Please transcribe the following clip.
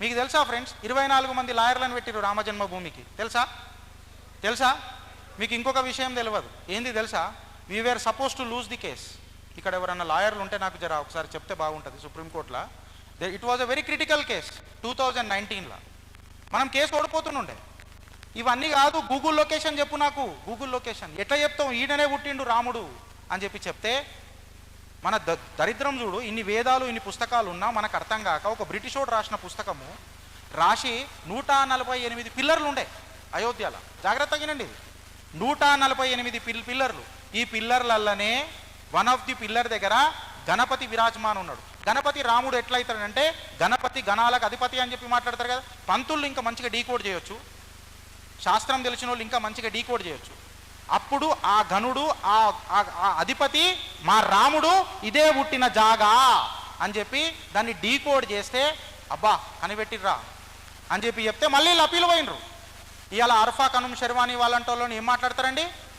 మీకు తెలుసా ఫ్రెండ్స్? ఇరవై నాలుగు మంది లాయర్లను పెట్టిరు రామజన్మభూమికి తెలుసా? తెలుసా? మీకు ఇంకొక విషయం తెలియదు ఏంది తెలుసా? We were supposed to lose the case ఇక్కడ ఎవరన్నా లాయర్లు ఉంటే నాకు జర ఒకసారి చెప్తే బాగుంటుంది సుప్రీంకోర్టులో. It was a very critical case two thousand నైన్టీన్లో మనం కేసు ఓడిపోతుండే ఇవన్నీ కాదు గూగుల్ లొకేషన్ చెప్పు నాకు. గూగుల్ లొకేషన్ ఎట్లా చెప్తాం? ఈడనే పుట్టిండు రాముడు అని చెప్పి చెప్తే మన ద దరిద్రం చూడు ఇన్ని వేదాలు ఇన్ని పుస్తకాలు ఉన్నా మనకు అర్థం కాక ఒక బ్రిటిషోడు రాసిన పుస్తకము రాసి నూట నలభై ఎనిమిది పిల్లర్లు ఉండే అయోధ్యలో. జాగ్రత్త తగినండి ఇది. నూట నలభై ఎనిమిది పిల్ పిల్లర్లు. ఈ పిల్లర్లల్లనే వన్ ఆఫ్ ది పిల్లర్ దగ్గర గణపతి విరాజమాన్ ఉన్నాడు. గణపతి రాముడు ఎట్లయితాడంటే గణపతి గణాలకు అధిపతి అని చెప్పి మాట్లాడతారు కదా. పంతులు ఇంకా మంచిగా డీకోడ్ చేయొచ్చు. శాస్త్రం తెలిసిన వాళ్ళు ఇంకా మంచిగా డీకోడ్ చేయొచ్చు. అప్పుడు ఆ గనుడు ఆ అధిపతి మా రాముడు ఇదే పుట్టిన జాగా అని చెప్పి దాన్ని డీకోడ్ చేస్తే అబ్బా కనిపెట్టిర్రా అని చెప్పి చెప్తే మళ్ళీ లపీలు పోయినరు ఇవాళ అర్ఫా కనుమ్ శర్వాణి వాళ్ళంటోళ్ళని ఏం మాట్లాడతారండి?